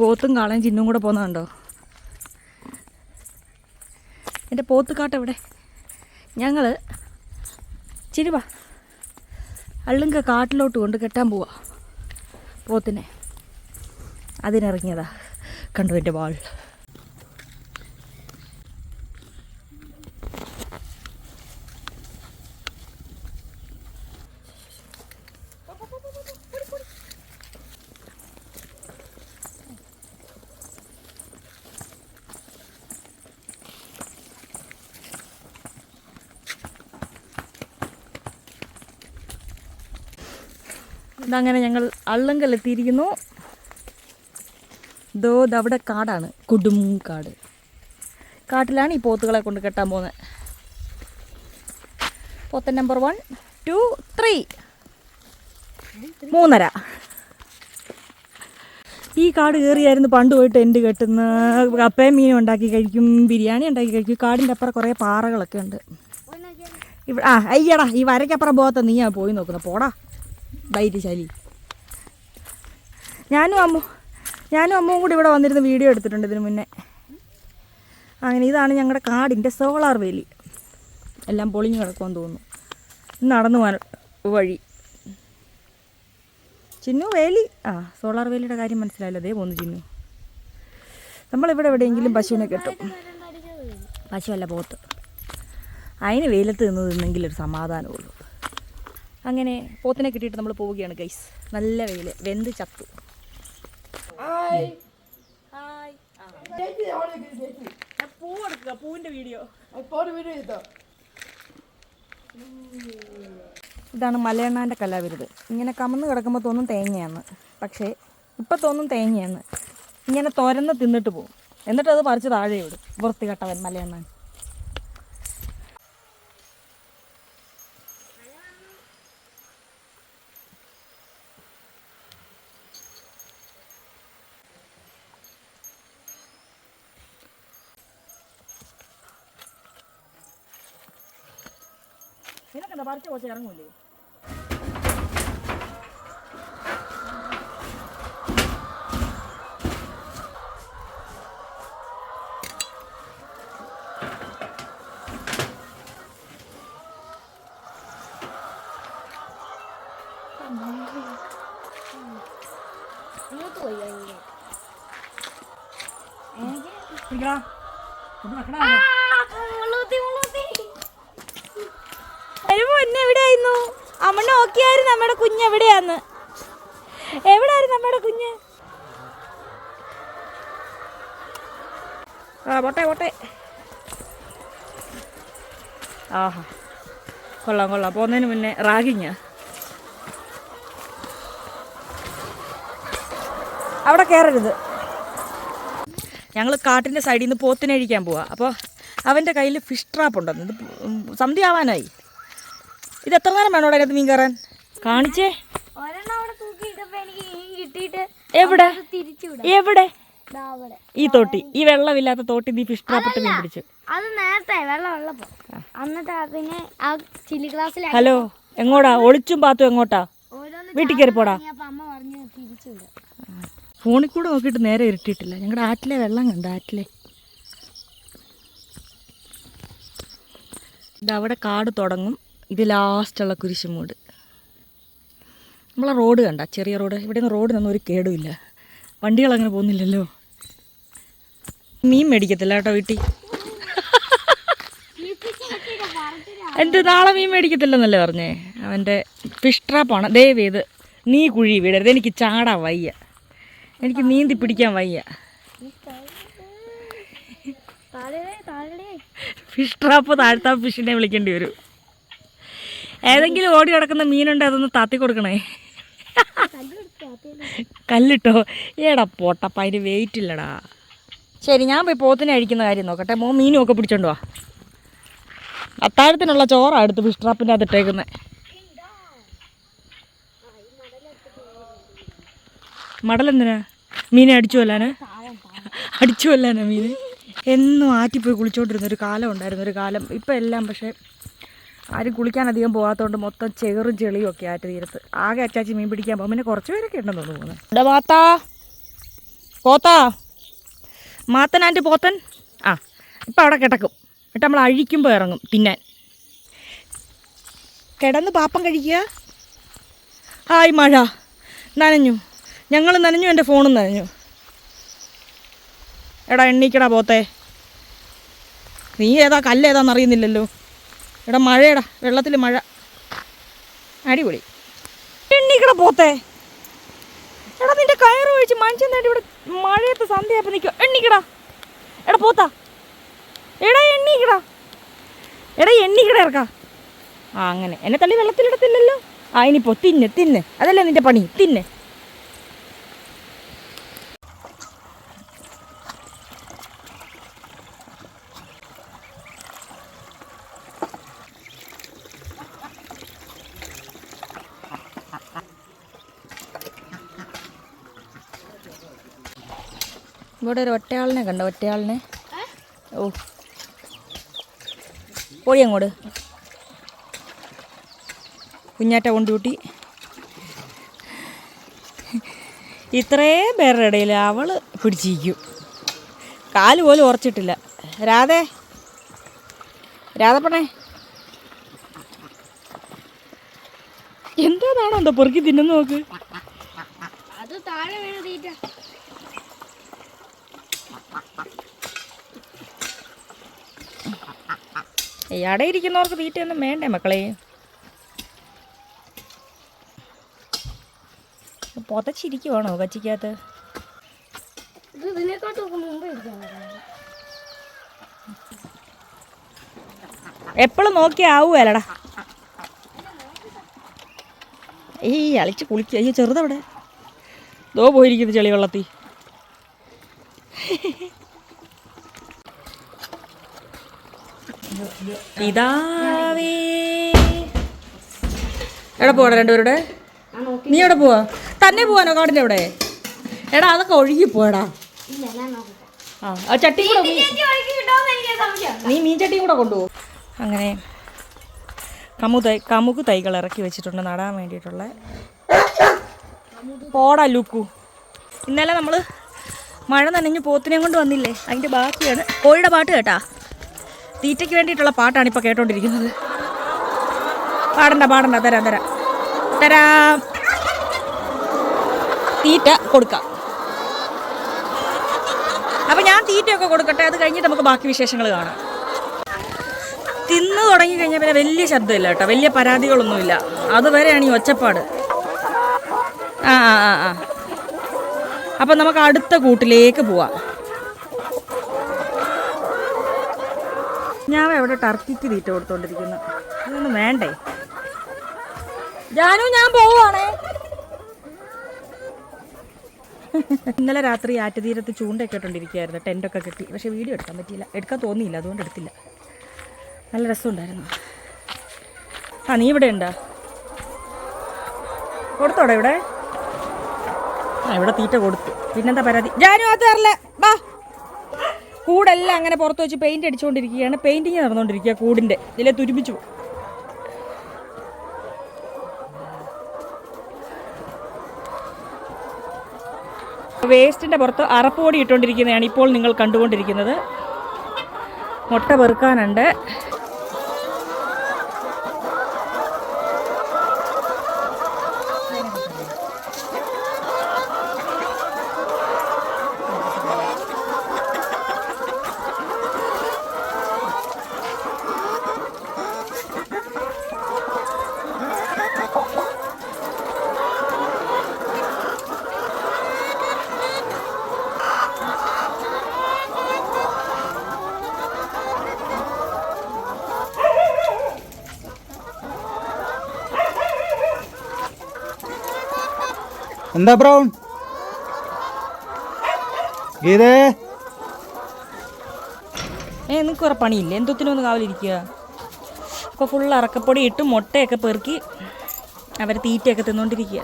പോത്തും കാളയും ചിന്നും കൂടെ പോകുന്നതുണ്ടോ എന്റെ പോത്തുകാട്ട് എവിടെ? ഞങ്ങൾ ചിരുവ അള്ളുങ്ക കാട്ടിലോട്ട് കൊണ്ട് കെട്ടാൻ പോവാ. പോത്തിനെ. അതിനിറങ്ങിയതാ. കണ്ടു എന്റെ വാൾ? ഇതങ്ങനെ ഞങ്ങൾ അള്ളങ്കലെത്തിയിരിക്കുന്നു. ദോ ദവിടെ കാടാണ്. കൊടും കാട്. കാട്ടിലാണ് ഈ പോത്തുകളെ കൊണ്ട് കെട്ടാൻ പോകുന്നത്. പോത്തൻ നമ്പർ വൺ ടു ത്രീ മൂന്നര. ഈ കാട് കയറിയായിരുന്നു പണ്ട് പോയിട്ട് എന്റെ കെട്ടുന്ന കപ്പയും മീനും ഉണ്ടാക്കി കഴിക്കും ബിരിയാണി ഉണ്ടാക്കി കഴിക്കും. കാടിന്റെ അപ്പുറം കുറേ പാറകളൊക്കെ ഉണ്ട്. ഇവിടെ ആ അയ്യടാ ഈ വരയ്ക്കപ്പുറം പോകാത്ത നീയാ പോയി നോക്കുന്നത്. പോടാ. ധൈര്യശാലി ഞാനും അമ്മ ഞാനും അമ്മവും കൂടി ഇവിടെ വന്നിരുന്ന് വീഡിയോ എടുത്തിട്ടുണ്ട് ഇതിന് മുന്നേ. അങ്ങനെ ഇതാണ് ഞങ്ങളുടെ കാടിന്റെ സോളാർ വേലി. എല്ലാം പൊളിഞ്ഞു കിടക്കുമെന്ന് തോന്നുന്നു. നടന്നു പോകാൻ വഴി. ചിന്നു വേലി. ആ സോളാർ വേലിയുടെ കാര്യം മനസ്സിലായല്ലോ. അതേ പോന്നു ചിന്നു. നമ്മളിവിടെ എവിടെയെങ്കിലും പശുവിനെ കെട്ടും. പശുവല്ല പോത്ത്. അതിന് വെയിലത്ത് നിന്ന് നിന്നെങ്കിലൊരു സമാധാനമുള്ളൂ അങ്ങനെ പോത്തിനെ കിട്ടിയിട്ട് നമ്മൾ പോവുകയാണ് ഗൈസ് നല്ല വെയിൽ വെന്ത് ചത്തു. ഹായ് പൂ എടുക്കുക പൂവിന്റെ വീഡിയോ. ഇതാണ് മലയണ്ണാന്റെ കലാവിരുത്. ഇങ്ങനെ കമന്ന് കിടക്കുമ്പോൾ തോന്നും തേങ്ങയാണ് പക്ഷേ ഇപ്പം തോന്നും തേങ്ങയാണ് ഇങ്ങനെ തുരന്ന് തിന്നിട്ട് പോകും എന്നിട്ട് അത് പറിച്ച് താഴെ വിടും വൃത്തികെട്ടവൻ മലയണ്ണാൻ. നിനക്കെന്താ പറിച്ച കുറച്ച് ഇറങ്ങൂലേ പിടിക്കടാ. ഒന്ന് വെക്കടാ എവിടെയായിരുന്നു അമ്മ നോക്കിയായിരുന്നു നമ്മുടെ കുഞ്ഞ് എവിടെയാന്ന്. എവിടെയായിരുന്നു നമ്മുടെ കുഞ്ഞ്? ആ പോട്ടെ പോട്ടെ. ആഹാ. കൊള്ളാം കൊള്ളാം. പോകുന്നതിന് മുന്നേ റാഗിങ് അവിടെ കയറരുത് ഞങ്ങൾ കാട്ടിന്റെ സൈഡിൽ നിന്ന് പോത്തിനഴിക്കാൻ പോവാ. അപ്പോൾ അവന്റെ കയ്യിൽ ഫിഷ് ട്രാപ്പ് ഉണ്ടെന്ന്. ഇത് സന്ധ്യ ആവാനായി ഇത് എത്ര നേരം വേണോ അതിനകത്ത് മീൻ കയറാൻ? കാണിച്ചേ. എവിടെ? എവിടെ? ഈ തോട്ടി. ഈ വെള്ളമില്ലാത്ത തോട്ടി നീ ഫിഷ് ഇട്ട് മീൻ പിടിച്ചു. അത് നേരത്തെ വെള്ളം ഉള്ളപ്പോ. എന്നിട്ട് ആ പിന്നെ ആ ചില്ലി ഗ്ലാസ്സിൽ ഹലോ എങ്ങോട്ടാ ഒളിച്ചും പാത്തും എങ്ങോട്ടാ? വീട്ടിൽ കയറി പോടാ ഫോണിൽ കൂടെ നോക്കിയിട്ട് നേരെ ഇരുട്ടിയിട്ടില്ല. ഞങ്ങളുടെ ആറ്റിലെ വെള്ളം കണ്ട ആറ്റിലെ. ഇതവിടെ കാട് തുടങ്ങും. ഇത് ലാസ്റ്റുള്ള കുരിശുമൂട് നമ്മളെ റോഡ് കണ്ട ചെറിയ റോഡ്. ഇവിടെ നിന്ന് റോഡിനൊന്നും ഒരു കേടുമില്ല വണ്ടികൾ അങ്ങനെ പോകുന്നില്ലല്ലോ. മീൻ മേടിക്കത്തില്ല കേട്ടോ വീട്ടിൽ. എന്ത് നാളെ മീൻ മേടിക്കത്തില്ലെന്നല്ലേ പറഞ്ഞേ? അവന്റെ ഫിഷ് ട്രാപ്പാണ് ദയവ് ചെയ്ത് നീ കുഴി വീടരുത്. എനിക്ക് ചാടാൻ വയ്യ. എനിക്ക് നീന്തി പിടിക്കാൻ വയ്യ. ഫിഷ് ട്രാപ്പ് താഴ്ത്താൻ ഫിഷിനെ വിളിക്കേണ്ടി വരും. ഏതെങ്കിലും ഓടി കിടക്കുന്ന മീനുണ്ട് അതൊന്ന് താത്തി കൊടുക്കണേ. കല്ലിട്ടോ? ഏടാ പോട്ടപ്പ അതിന് വെയിറ്റ് ഇല്ലടാ. ശരി ഞാൻ പോയി പോത്തിനെ അഴിക്കുന്ന കാര്യം നോക്കട്ടെ. മോ മീനും ഒക്കെ പിടിച്ചോണ്ട് വാ. അത്താഴത്തിനുള്ള ചോറാണ് എടുത്ത് ഫിഷ് ഇട്ടേക്കുന്നത് മടലെന്തിനാ മീനെ അടിച്ചു കൊല്ലാന്? അടിച്ചു കൊല്ലാനാ മീന്? എന്നും ആറ്റിപ്പോയി കുളിച്ചോണ്ടിരുന്ന ഒരു കാലം ഉണ്ടായിരുന്നു ഒരു കാലം. ഇപ്പം എല്ലാം പക്ഷേ ആരും കുളിക്കാൻ അധികം പോകാത്തതുകൊണ്ട് മൊത്തം ചെറും ചെളിയും ഒക്കെ ആറ്റ് തീരത്ത് ആകെ അച്ചാച്ചി മീൻ പിടിക്കാൻ പോകും. പിന്നെ കുറച്ച് പേരൊക്കെ ഉണ്ടെന്ന് തോന്നുന്നു മാത്താ. പോത്താ. മാത്തനാന്റെ പോത്തൻ? ആ ഇപ്പം അവിടെ കിടക്കും. എന്നിട്ട് നമ്മൾ അഴിക്കുമ്പോൾ ഇറങ്ങും തിന്നാൻ. കിടന്ന് പാപ്പം കഴിക്കുക? ഹായ് മഴ. നനഞ്ഞു. ഞങ്ങൾ നനഞ്ഞു എന്റെ ഫോണും നനഞ്ഞു. എടാ എണ്ണീക്കടാ പോത്തേ. നീ ഏതാ കല്ല് എടാ മഴയടാ വെള്ളത്തിൽ മഴ. അടിപൊളി. എണ്ണീക്കട പോത്തേ. എടാ നിന്റെ കയറ് ഒഴിച്ച് മനുഷ്യൻ നേടി ഇവിടെ മഴയത്ത് സന്ധ്യയപ്പം നിൽക്കുക എണ്ണീക്കടാ എടാ പോത്താ. എടാ എണ്ണീക്കടാ എടാ എണ്ണീക്കട ഇറക്കാ. ആ അങ്ങനെ. എന്നെ തള്ളി വെള്ളത്തിലിടത്തില്ലല്ലോ. ആ ഇനിയിപ്പോ തിന്ന് തിന്ന്. അതല്ലേ നിന്റെ പണി? തിന്ന്. ഇവിടെ ഒരു ഒറ്റയാളിനെ കണ്ടോ? ഒറ്റയാളിനെ. ഓ. ഓടി അങ്ങോട്ട്. കുഞ്ഞാറ്റ കൊണ്ടുകൂട്ടി. ഇത്രയും പേരുടെ ഇടയിൽ അവൾ പിടിച്ചിരിക്കും. കാൽ പോലും ഉറച്ചിട്ടില്ല. രാധേ. രാധപ്പണേ. എന്താണോ എന്താ പെറുക്കി തിന്നു നോക്ക് അത് താഴെ വീണ തീറ്റ ഈ അട ഇരിക്കുന്നവർക്ക് തീറ്റയൊന്നും വേണ്ടേ മക്കളെ? പൊതച്ചിരിക്കുവാണോ കച്ചിക്കകത്ത്? എപ്പോഴും നോക്കി ആവുകയല്ലടാ. ഈ അളിച്ച് കുളിക്കുക അയ്യോ ചെറുതവിടെ. ദോ പോയിരിക്കുന്നു ചെളി വെള്ളത്തിൽ. പിതാവേ എവിടെ പോടാ രണ്ടുപേരുടെ? നീ എവിടെ പോവാ? തന്നെ പോവാനോ കാടിന്റെ അവിടെ? എടാ അതൊക്കെ ഒഴുകി പോയടാ. ആ ആ ചട്ടി കൂടെ നീ- മീൻ ചട്ടിയും കൂടെ കൊണ്ടുപോകും അങ്ങനെ കമു തൈ കമുക്ക് തൈകൾ ഇറക്കി വെച്ചിട്ടുണ്ട് നടാൻ വേണ്ടിയിട്ടുള്ള. പോടാ ലുക്കു. ഇന്നലെ നമ്മൾ മഴ നനഞ്ഞ് പോത്തിനെയും കൊണ്ട് വന്നില്ലേ? അതിന്റെ ബാക്കിയാണ്. കോഴിയുടെ പാട്ട് കേട്ടാ? തീറ്റയ്ക്ക് വേണ്ടിയിട്ടുള്ള പാട്ടാണ് ഇപ്പോൾ കേട്ടോണ്ടിരിക്കുന്നത്. പാടണ്ട പാടണ്ട തരാം തരാം. തരാം. തീറ്റ കൊടുക്കാം. അപ്പം ഞാൻ തീറ്റയൊക്കെ കൊടുക്കട്ടെ അത് കഴിഞ്ഞിട്ട് നമുക്ക് ബാക്കി വിശേഷങ്ങൾ കാണാം. തിന്ന് തുടങ്ങി കഴിഞ്ഞാൽ പിന്നെ വലിയ ശബ്ദമില്ല കേട്ടോ വലിയ പരാതികളൊന്നുമില്ല. അതുവരെയാണ് ഈ ഒച്ചപ്പാട്. ആ ആ ആ. അപ്പം നമുക്ക് അടുത്ത കൂട്ടിലേക്ക് പോവാം. ഞാൻ എവിടെ ടർക്കിക്ക് തീറ്റ കൊടുത്തോണ്ടിരിക്കുന്നു. ഇതൊന്നും വേണ്ടേ? ജാനു ഞാൻ പോവാണേ ഇന്നലെ രാത്രി ആറ്റുതീരത്ത് ചൂണ്ടയൊക്കെ ഇട്ടുകൊണ്ടിരിക്കുകയായിരുന്നു ടെന്റൊക്കെ കെട്ടി. പക്ഷേ വീഡിയോ എടുക്കാൻ പറ്റിയില്ല. എടുക്കാൻ തോന്നിയില്ല. അതുകൊണ്ട് എടുത്തില്ല. നല്ല രസമുണ്ടായിരുന്നു. ആ നീ ഇവിടെ ഉണ്ടോ? കൊടുത്തോടെ ഇവിടെ? ആ ഇവിടെ തീറ്റ കൊടുത്തു. പിന്നെന്താ പരാതി? ജാനു അത് തരല്ലേ. വാ. കൂടെല്ലാം അങ്ങനെ പുറത്ത് വെച്ച് പെയിന്റ് അടിച്ചുകൊണ്ടിരിക്കുകയാണ് പെയിന്റിങ് നടന്നുകൊണ്ടിരിക്കുക കൂടിന്റെ. ഇതിലെ തുരുമ്പിച്ചു പോകും. വേസ്റ്റിന്റെ പുറത്ത് അറപ്പോടി ഇട്ടുകൊണ്ടിരിക്കുന്നതാണ് ഇപ്പോൾ നിങ്ങൾ കണ്ടുകൊണ്ടിരിക്കുന്നത്. മുട്ട പെറുക്കാനുണ്ട്. എന്താ ബ്രൗൺ ഗീതേ? ഏ നിങ്ങൾക്ക് വേറെ പണിയില്ല? എന്തോത്തിനൊന്ന് കാവലിരിക്കുക അപ്പോൾ ഫുൾ അറക്കപ്പൊടി ഇട്ട് മുട്ടയൊക്കെ പെറുക്കി അവരെ തീറ്റയൊക്കെ തിന്നുകൊണ്ടിരിക്കുക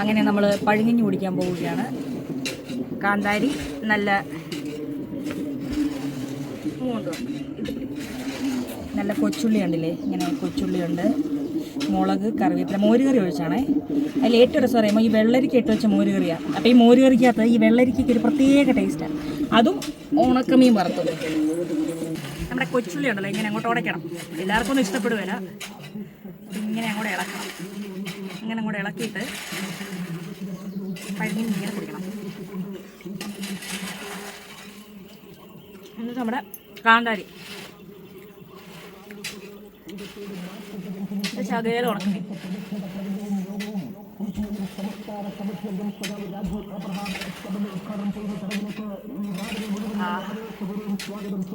അങ്ങനെ നമ്മൾ പഴുങ്ങിഞ്ഞ് കുടിക്കാൻ പോവുകയാണ്. കാന്താരി നല്ല നല്ല കൊച്ചുള്ളി ഉണ്ടല്ലേ ഇങ്ങനെ കൊച്ചുള്ളി ഉണ്ട്. മുളക് കറിവേപ്പില മോര് കറി ഒഴിച്ചാണേ. അതിൽ ഏറ്റവും രസം പറയുമ്പോൾ ഈ വെള്ളരിക്ക ഇട്ട് വെച്ച മോര് കറിയാണ് അപ്പോൾ ഈ മോര് കറിക്കകത്ത് ഈ വെള്ളരിക്കയ്ക്ക് ഒരു പ്രത്യേക ടേസ്റ്റാണ് അതും ഉണക്കമീൻ വറുത്തത്. നമ്മുടെ കൊച്ചുള്ളി ഉണ്ടല്ലോ ഇങ്ങനെ അങ്ങോട്ട് ഉടയ്ക്കണം. എല്ലാവർക്കും ഒന്നും ഇഷ്ടപ്പെടുകയില്ല ഇങ്ങനെ അങ്ങോട്ട് ഇളക്കണം. ഇങ്ങനെ കൂടെ ഇളക്കിയിട്ട് പഴുങ്ങി ഇങ്ങനെ കുടിക്കണം. എന്നിട്ട് നമ്മുടെ കാന്താരി. ചകേല ആ,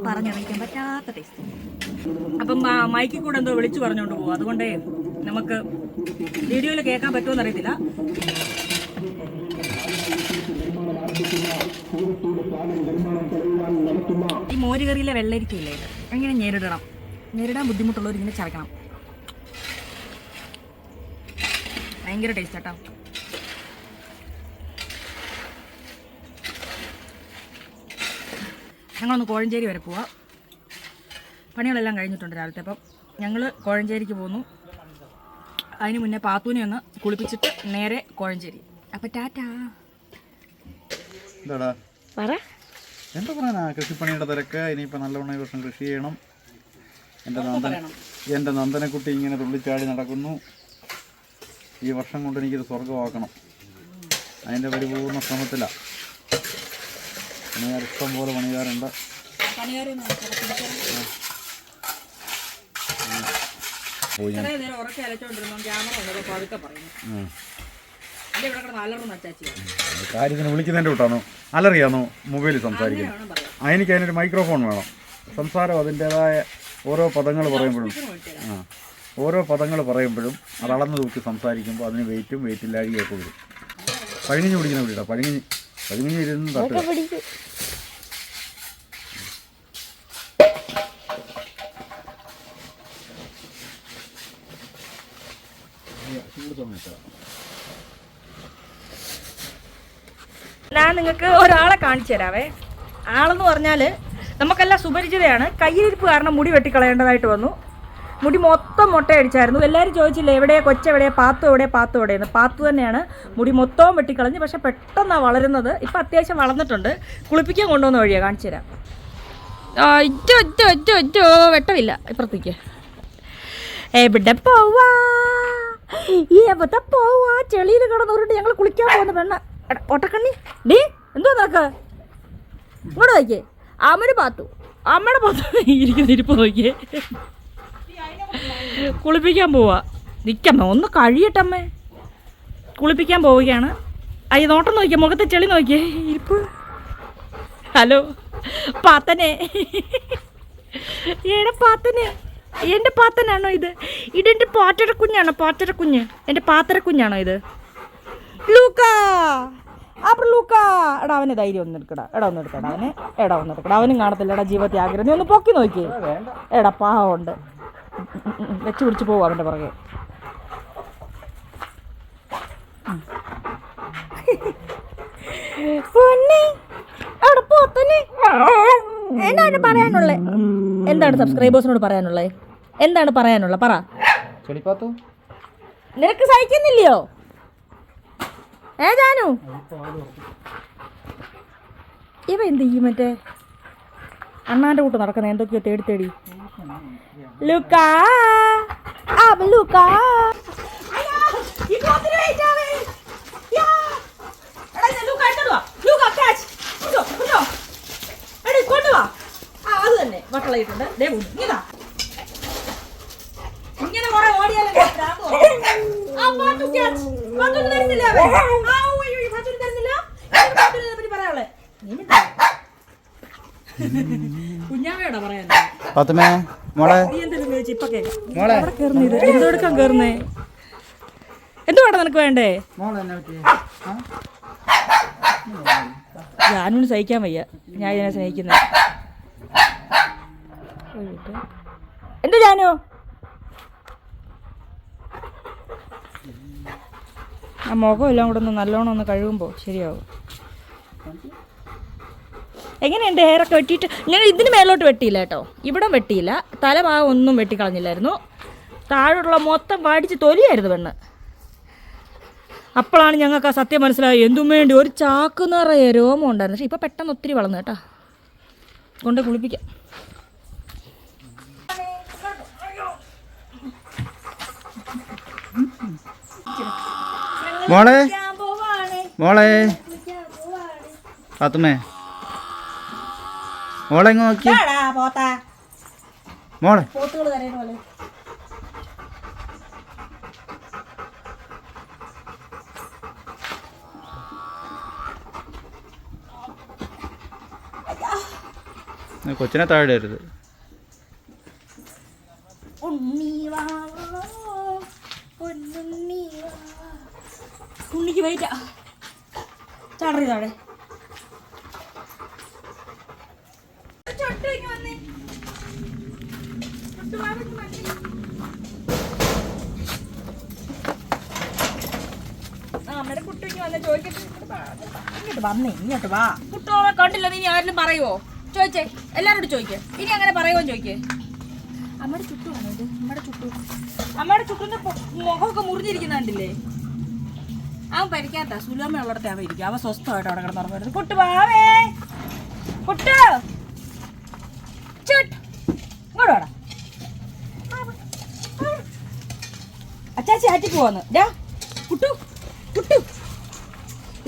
പറഞ്ഞറിയിക്കാൻ പറ്റാത്ത ടേസ്റ്റ് അപ്പം മൈക്കിൽ കൂടെ എന്തോ വിളിച്ചു പറഞ്ഞുകൊണ്ട് പോകും അതുകൊണ്ടേ നമുക്ക് വീഡിയോയിൽ കേൾക്കാൻ പറ്റുമെന്ന് അറിയത്തില്ല. ഈ മോരുകറിയിലെ വെള്ളരിക്കയില്ലേ എങ്ങനെ നേരിടണം നേരിടാൻ ബുദ്ധിമുട്ടുള്ളവർ ഇങ്ങനെ ചരക്കണം ഭയങ്കര ടേസ്റ്റ് കേട്ടോ ഞങ്ങളൊന്ന് കോഴഞ്ചേരി വരെ പോവാം. പണികളെല്ലാം കഴിഞ്ഞിട്ടുണ്ട് രാവിലത്തെ അപ്പം. ഞങ്ങൾ കോഴഞ്ചേരിക്ക് പോന്നു അതിന് മുന്നേ പാത്തൂനെ ഒന്ന് കുളിപ്പിച്ചിട്ട് നേരെ കോഴഞ്ചേരി. അപ്പൊ ടാറ്റാ. എന്താടാ? പറ. എന്താ പറയാനാ? കൃഷിപ്പണിയുടെ തിരക്ക്. ഇനിയിപ്പോൾ നല്ലവണ്ണം ഈ വർഷം കൃഷി ചെയ്യണം. എന്റെ നന്ദൻ എന്റെ എന്റെ നന്ദനക്കുട്ടി ഇങ്ങനെ തുള്ളിച്ചാടി നടക്കുന്നു. ഈ വർഷം കൊണ്ട് എനിക്കിത് സ്വർഗമാക്കണം അതിന്റെ പരിപൂർണ ശ്രമത്തിലാണ് പണിയാർ ഇഷ്ടം പോലെ പണിക്കാരുണ്ട് പോയി. ഞാൻ ഇത്രയും നേരം ഉറക്കെ അലച്ചോണ്ടിരുന്നു ക്യാമറ ഉണ്ടല്ലോ പതുക്കെ പറയുന്നു ഉം. എന്റെ ഇവിടെ കിടന്ന് അലർന്ന് അച്ചാച്ചി കാര്യത്തിന് വിളിക്കുന്നതിന്റെ കൂട്ടാണോ. അലറിയാണോ? മൊബൈലിൽ സംസാരിക്കുന്നത് എനിക്ക് അതിനൊരു മൈക്രോഫോൺ വേണം. സംസാരം അതിന്റേതായ ഓരോ പദങ്ങൾ പറയുമ്പോഴും ആ. ഓരോ പദങ്ങൾ പറയുമ്പോഴും അത് അളന്ന് തൂക്കി സംസാരിക്കുമ്പോൾ അതിന് വെയിറ്റും വെയിറ്റ് ഇല്ലാഴികയൊക്കെ വരും. പഴുങ്ങിഞ്ഞ് പിടിക്കുന്ന പിടിയിടാം പഴുങ്ങിഞ്ഞ് പഴുങ്ങിഞ്ഞ് ഇരുന്ന് തട്ടുക ഞാൻ നിങ്ങൾക്ക് ഒരാളെ കാണിച്ചു തരാവേ. ആളെന്ന് പറഞ്ഞാൽ നമുക്കെല്ലാം സുപരിചിതയാണ്. കയ്യിരിപ്പ് കാരണം മുടി വെട്ടിക്കളയേണ്ടതായിട്ട് വന്നു. മുടി മൊത്തം മുട്ടയടിച്ചായിരുന്നു. എല്ലാവരും ചോദിച്ചില്ലേ എവിടെയാ കൊച്ചെവിടെയാ പാത്തു എവിടെയാ പാത്തു എവിടെയെന്ന്. പാത്തു തന്നെയാണ് മുടി മൊത്തവും വെട്ടിക്കളഞ്ഞ് പക്ഷെ പെട്ടെന്നാണ് വളരുന്നത്. ഇപ്പം അത്യാവശ്യം വളർന്നിട്ടുണ്ട്. കുളിപ്പിക്കാൻ കൊണ്ടുവന്ന വഴിയാണ് കാണിച്ചു തരാം. ഒറ്റ ഒറ്റ ഒറ്റ ഒറ്റ വെട്ടമില്ല. ഇപ്പുറത്തേക്ക്. എവിടെ പോവാ? എവിടെ പോവാ ചെളിയിൽ കിടന്നുരുണ്ട് ഞങ്ങൾ കുളിക്കാൻ പോകുന്ന പെണ്ണ. ഓട്ടക്കണ്ണി. ഡീ എന്തോ നോക്ക് ഇങ്ങോട്ട് നോക്കിയേ. അമ്മന് പാത്തു. അമ്മയുടെ പാത്തു. ഇരിക്കുന്ന ഇരിപ്പ് നോക്കിയേ. കുളിപ്പിക്കാൻ പോവാ. നിൽക്കമ്മ ഒന്ന് കഴിയട്ടമ്മേ. കുളിപ്പിക്കാൻ പോവുകയാണ്. അയ്യ നോട്ടം നോക്കിയേ മുഖത്തെ ചെളി നോക്കിയേ. ഇരിപ്പ്. ഹലോ പാത്തനെ. ഏടെ പാത്തനെ. എന്റെ പാത്തനാണോ ഇത്? ഇതെന്റെ പാറ്റര കുഞ്ഞാണോ? പാറ്റര കുഞ്ഞ്. എന്റെ പാത്തര കുഞ്ഞാണോ ഇത്? ലൂക്ക! അപ്പം ലൂക്ക! എടാ അവന് ധൈര്യം ഒന്ന് എടുക്കടാ. എടാ ഒന്ന് എടുക്കടാ. അവന് എടാ ഒന്ന് എടുക്കടാ. അവനും കാണത്തില്ല. എടാ ജീവിതത്തെ ആഗ്രഹം നീ ഒന്ന് പൊക്കി നോക്കിയേ. എടാ പാവമുണ്ട്. വെച്ച് പിടിച്ച് പോവും അവന്റെ പുറകെ. എന്താണ് പറയാനുള്ളത് എന്താണ് സബ്സ്ക്രൈബേഴ്സിനോട് പറയാനുള്ളത് എന്താണ് പറയാനുള്ള പറ. നിനക്ക് സഹിക്കുന്നില്ലയോ? ഏ ജാനു? ഇവ എന്ത് ചെയ്യും മറ്റേ അണ്ണാന്റെ കൂട്ട് നടക്കുന്ന എന്തൊക്കെയോ തേടി തേടി. ലുക്കാ ആ ലുക്കാ അയ്യാ, ഈ പോത്തിന് wait ആവേ. യാ. എടാ, ഇത് ലൂക്ക എടുത്തോണ്ട് വാ. ലൂക്ക, catch. കൊണ്ടോ, കൊണ്ടോ. എടി, കൊണ്ടുവാ. ആ, അത് തന്നെ വട്ടളയിട്ടുണ്ട് ദേ പോകുന്നു. നീ ഇതാ. ഇങ്ങനെ കുറെ ഓടിയാലേ ഭ്രാന്ത് വരും. ആ, പാത്തു catch. പാത്തുന് തരുന്നില്ല അവൻ. ആ, ഉയ്യ്, ഉയ്യ്, പാത്തുന് തരുന്നില്ല. എന്തിന് പാത്തുന് ഇതിനെപ്പറ്റി പറയാനുള്ളെ? നീ മിണ്ടാ. കുഞ്ഞാവയോടാ പറയാൻ പാത്തുമേ മോളെ. മോളെ. എന്തെടുക്കാൻ കേറുന്നേ എന്തുവാടാ നിനക്ക് വേണ്ടേ? മോളെ എന്നെ പറ്റി ഞാനൊന്നും സഹിക്കാൻ വയ്യ. ഞാൻ ഇതിനെ സ്നേഹിക്കുന്നത് എന്തു എന്ത് ജാനു? ആ മുഖം എല്ലാം കൂടെ ഒന്ന് നല്ലോണം ഒന്ന് കഴുകുമ്പോൾ ശരിയാവും. എങ്ങനെയുണ്ട് ഹെയറൊക്കെ വെട്ടിയിട്ട്? ഞാൻ ഇതിന് മേലോട്ട് വെട്ടിയില്ല കേട്ടോ. ഇവിടെ വെട്ടിയില്ല. തലഭാഗം ഒന്നും വെട്ടിക്കളഞ്ഞില്ലായിരുന്നു. താഴെയുള്ള മൊത്തം വാടിച്ച് തൊലിയായിരുന്നു പെണ്ണ്. അപ്പോഴാണ് ഞങ്ങൾക്ക് ആ സത്യം മനസ്സിലായത്. എന്തും വേണ്ടി ഒരു ചാക്ക് നിറയെ രോമം ഉണ്ടായിരുന്നു. പക്ഷേ ഇപ്പോൾ പെട്ടെന്ന് ഒത്തിരി വളർന്നു കേട്ടോ. കൊണ്ട് കുളിപ്പിക്കാം. മോളെ? മോളെ? പാത്തുമ്മേ മോളെ നോക്കി? മോളെ. കൊച്ചിനെ താഴെ വരുത് ഉണ്ണിക്ക് പോയിട്ടാ ചാടറി താഴെ അമ്മയുടെ കുട്ടിക്ക് വന്ന്. ചോദിക്കട്ടെ. ഇങ്ങോട്ട് വന്നേ. ഇങ്ങോട്ട് വാ. കുട്ടോളെ കണ്ടില്ല. നീ ആരെങ്കിലും പറയുവോ? ചോദിച്ചേ. എല്ലാരോടും ചോദിക്കേ. ഇനി അങ്ങനെ പറയുമോ ചോദിക്കേ. അമ്മയുടെ ചുട്ടുവാണോ ഇത്? അമ്മയുടെ ചുട്ടു. അമ്മയുടെ ചുട്ടിന്റെ മുഖമൊക്കെ മുറിഞ്ഞിരിക്കുന്ന കണ്ടില്ലേ? അവൻ പരിക്കാത്ത സുലഭ ഉള്ളിടത്തെ അവൻ ഇരിക്കും. അവൻ സ്വസ്ഥമായിട്ട് അവിടെ കിടന്ന് ഉറങ്ങരുത് കുട്ടു വാവേ. കുട്ടു. ചുട്ട്. ഇങ്ങോട്ട് വാടാ. അച്ചാച്ചി ആറ്റിക്ക് പോവാന്ന് ഡാ കുട്ടു കുട്ടു.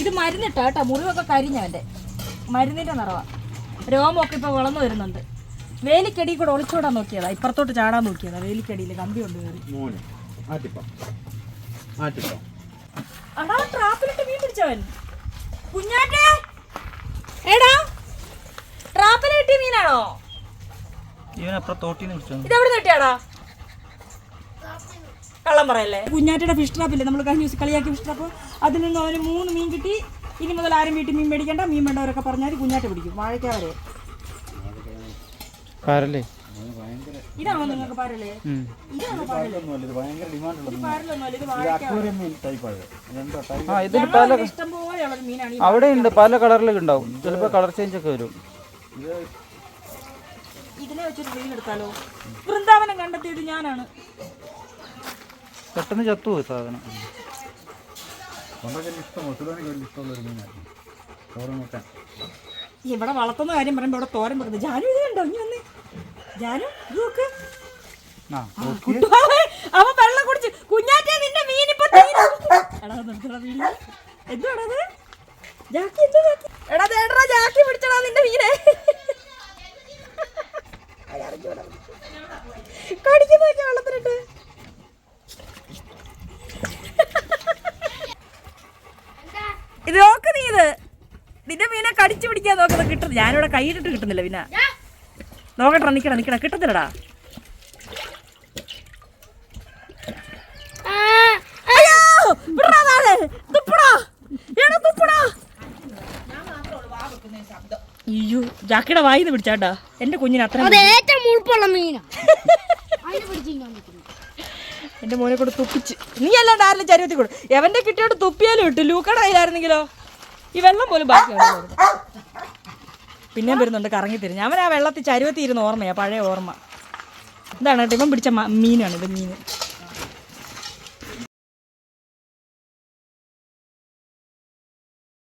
ഇത് മരുന്നിട്ടാ കേട്ടോ മുറിവൊക്കെ കരിഞ്ഞവന്റെ മരുന്നിന്റെ നിറവാ. രോമമൊക്കെ ഇപ്പോൾ വളർന്നു വരുന്നുണ്ട്. വേലിക്കടിയിൽ കൂടെ ഒളിച്ചോടാൻ നോക്കിയതാ. ഇപ്പുറത്തോട്ട് ചാടാൻ നോക്കിയതാ. വേലിക്കടിയിൽ കമ്പി കൊണ്ട് കയറി. അടാ ട്രാപ്പിലിട്ട് മീൻ പിടിച്ചവൻ. കുഞ്ഞാറ്റേ. എടാ ട്രാപ്പിലിട്ടി മീനാണോ? ഇതെവിടെ കിട്ടിയാടാ കള്ളം പറയല്ലേ? കുഞ്ഞാറ്റയുടെ ഫിഷ് ട്രാപ്പില്ലേ നമ്മൾ കഴിഞ്ഞ ദിവസം കളിയാക്കി ഫിഷ് ട്രാപ്പ് അതിൽ നിന്ന് അവന് മൂന്ന് മീൻ കിട്ടി. ഇനി മുതൽ ആരും വീട്ടിൽ മീൻ മേടിക്കണ്ട. മീൻ വേണ്ടവരൊക്കെ പറഞ്ഞാൽ കുഞ്ഞാറ്റ പിടിക്കും. വാഴയ്ക്ക വരെ. പാരല്ലേ? ഇതാണോ നിങ്ങൾക്ക്. ഇതാണോ ഇഷ്ടം പോലെ മീനാണ്. അവിടെ ഉണ്ട് പല കളറിലൊക്കെ ഉണ്ടാവും. ചിലപ്പോൾ കളർ ചേഞ്ച് ഒക്കെ വരും. ഇതിനെ വെച്ചൊരു എടുത്താലോ? വൃന്ദാവനം കണ്ടെത്തിയത് ഞാനാണ്. പെട്ടെന്ന് ചത്തുപോയി സാധനം. ഇവിടെ വളർത്തുന്ന കാര്യം പറയുമ്പോൾ ഇവിടെ തോരം വെക്കുന്നത്. ജാനു ഇത് കണ്ടോ? ഇനി വന്നേ. ജാനു ഇത് നോക്ക്. അവൻ വെള്ളം കുടിച്ച്. കുഞ്ഞാറ്റേ നിന്റെ മീൻ ഇപ്പൊ? ജാക്കി എന്തുവാ? എടാ ജാക്കി പിടിച്ചടാ നിന്റെ മീനെ. കടിക്കുന്നു വെച്ചാ വെള്ളത്തിലിട്ട് ഇത് നോക്ക് നീ ഇത്. നിന്റെ മീനെ കടിച്ചു പിടിക്കാൻ നോക്കുന്നത് കിട്ടുന്നു ഞാനിവിടെ കൈയിട്ടിട്ട് കിട്ടുന്നില്ല പിന്നെ നോക്കട്ടെ നിക്കടാ നിക്കടാ കിട്ടുന്നില്ലടാ അയ്യോ വിട്രാ താഴെ. തുപ്പടാ. എടാ തുപ്പടാ. അയ്യോ ജാക്കിയുടെ വായിന്ന് പിടിച്ചാട്ടാ. എന്റെ കുഞ്ഞിന് അത്ര അത് ഏറ്റവും മുഴുപ്പുള്ള മീനാ. അതിനെ പിടിച്ചിരിക്കാൻ പറ്റുന്നു എന്റെ മോനെ കൂടെ തുപ്പിച്ച്. നീ അല്ലാണ്ട് ആരെല്ലാം ചരിവത്തി കൊടു? എവന്റെ കിട്ടിയോട് തുപ്പിയാലും ഇട്ടു ലൂക്കട കയ്യിലായിരുന്നെങ്കിലോ? ഈ വെള്ളം പോലും ബാക്കി പിന്നെ വരുന്നുണ്ട് കറങ്ങി തിരിഞ്ഞ് അവൻ ആ വെള്ളത്തിൽ ചരുവത്തി ഇരുന്ന് ഓർമ്മയാ പഴയ ഓർമ്മ. ഇതാണ് കേട്ടോ ഇവൻ പിടിച്ച മീനാണ് ഇത് മീൻ.